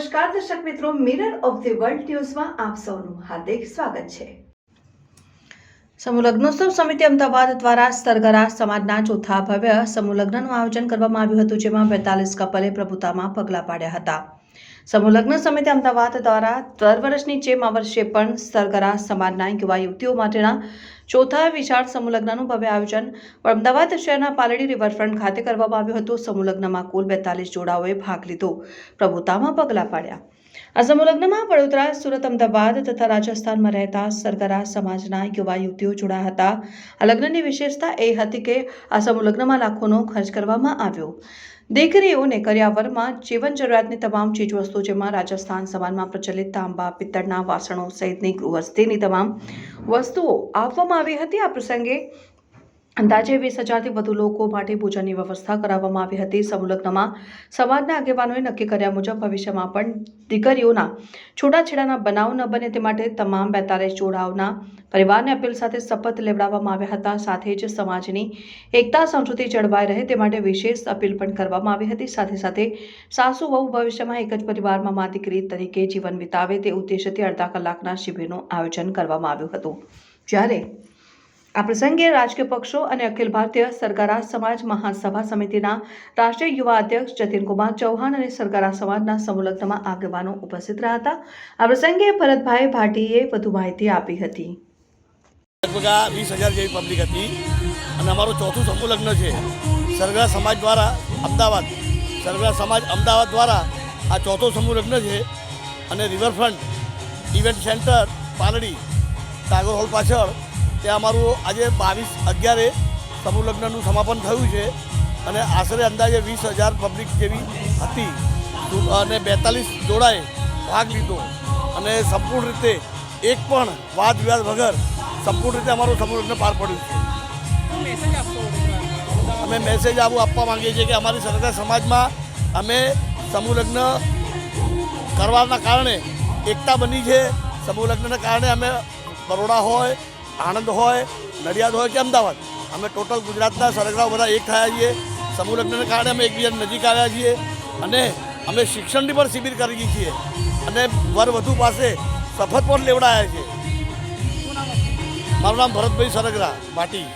નમસ્કાર, દર્શક મિત્રો મિરર ઓફ ધી વર્લ્ડ ન્યૂઝમાં આપ સૌનું હાર્દિક સ્વાગત છે. સમૂહ લગ્નોત્સવ સમિતિ અમદાવાદ દ્વારા સરગરા સમાજના ચોથા ભવ્ય સમૂહ લગ્નનું આયોજન કરવામાં આવ્યું હતું, જેમાં બેતાલીસ કપલે પ્રભુતામાં પગલાં પાડ્યા હતા. સમૂહ લગ્ન સમિતિ અમદાવાદ દ્વારા દર વર્ષની જેમ આ વર્ષે પણ સરગરા સમાજના યુવા યુવતીઓ માટેના ચોથા વિશાળ સમૂહ લગ્નનું ભવ્ય આયોજન અમદાવાદ શહેરના પાલડી રિવરફ્રન્ટ ખાતે કરવામાં આવ્યું હતું. સમૂહ લગ્નમાં કુલ બેતાલીસ જોડાઓએ ભાગ લીધો. પ્રભુતામાં પગલાં પાડ્યા. આ સમૂહ લગ્નમાં વડોદરા, સુરત, અમદાવાદ તથા રાજસ્થાનમાં રહેતા સરગરા સમાજના યુવા યુવતીઓ જોડાયા હતા. આ લગ્નની વિશેષતા એ હતી કે આ સમૂહ લગ્નમાં લાખોનો ખર્ચ કરવામાં આવ્યો. દીકરીઓને કર્યાવરમાં જીવન જરૂરિયાતની તમામ ચીજવસ્તુઓ જેમાં રાજસ્થાન સમાજમાં પ્રચલિત તાંબા, પિત્તળના વાસણો સહિતની ગૃહસ્થિની તમામ વસ્તુઓ આપવામાં આવી હતી. આ પ્રસંગે અંદાજે વીસ હજારથી વધુ લોકો માટે પૂજાની વ્યવસ્થા કરાવવામાં આવી હતી. સંલગ્નમાં સમાજના આગેવાનોએ નક્કી કર્યા મુજબ ભવિષ્યમાં પણ દીકરીઓના છૂટાછેડાના બનાવ ન બને તે માટે તમામ બેતાલીસ જોડાઓના પરિવારને અપીલ સાથે શપથ લેવડાવવામાં આવ્યા હતા. સાથે જ સમાજની એકતા સંસ્કૃતિ જળવાઈ રહે તે માટે વિશેષ અપીલ પણ કરવામાં આવી હતી. સાથે સાથે સાસુ વહુ ભવિષ્યમાં એક જ પરિવારમાં મા દીકરી તરીકે જીવન વિતાવે તે ઉદ્દેશ્યથી અડધા કલાકના શિબિરનું આયોજન કરવામાં આવ્યું હતું. જ્યારે આ પ્રસંગે રાજકીય પક્ષો અને અખિલ ભારતીય સરકારા સમાજ મહાસભા સમિતિના રાષ્ટ્રીય યુવા અધ્યક્ષ જતીનકુમાર ચૌહાણ અને સરકારા સમાજના સમૂહલગ્નમાં આગેવાનો ઉપસ્થિત રહ્યા હતા. આ પ્રસંગે ભરતભાઈ ભાટીએ વધુ માહિતી આપી હતી. લગભગ વીસ હજાર જેવી પબ્લિક હતી અને અમારું ચોથું સમૂહલગ્ન છે. સરગરા સમાજ દ્વારા અમદાવાદ સરગરા સમાજ અમદાવાદ દ્વારા આ ચોથો સમૂહ લગ્ન છે અને riverfront event centre Paldi, Tagore hall પાછળ ત્યાં અમારું આજે બાવીસ અગિયારે સમૂહ લગ્નનું સમાપન થયું છે અને આશરે અંદાજે વીસ હજાર પબ્લિક જેવી હતી. અને બેતાલીસ જોડાએ ભાગ લીધો. અને સંપૂર્ણ રીતે એક પણ વાદ વિવાદ વગર સંપૂર્ણ રીતે અમારું સમૂહ પાર પડ્યું છે. અમે મેસેજ આવું આપવા માંગીએ છીએ કે અમારી સરકાર સમાજમાં અમે સમૂહ કરવાના કારણે એકતા બની છે. સમૂહ લગ્નના કારણે અમે બરોડા હોય આણંદ હોય, નડિયાદ હોય કે અમદાવાદ, અમે ટોટલ ગુજરાતના સરગરાઓ બધા એક થયા છીએ. સમૂહ કારણે અમે એકબીજા નજીક આવ્યા છીએ અને અમે શિક્ષણની પણ શિબિર કરીએ છીએ અને વર વધુ પાસે શપથ પણ લેવડાયા છે. મારું નામ ભરતભાઈ સરગરા ભાટી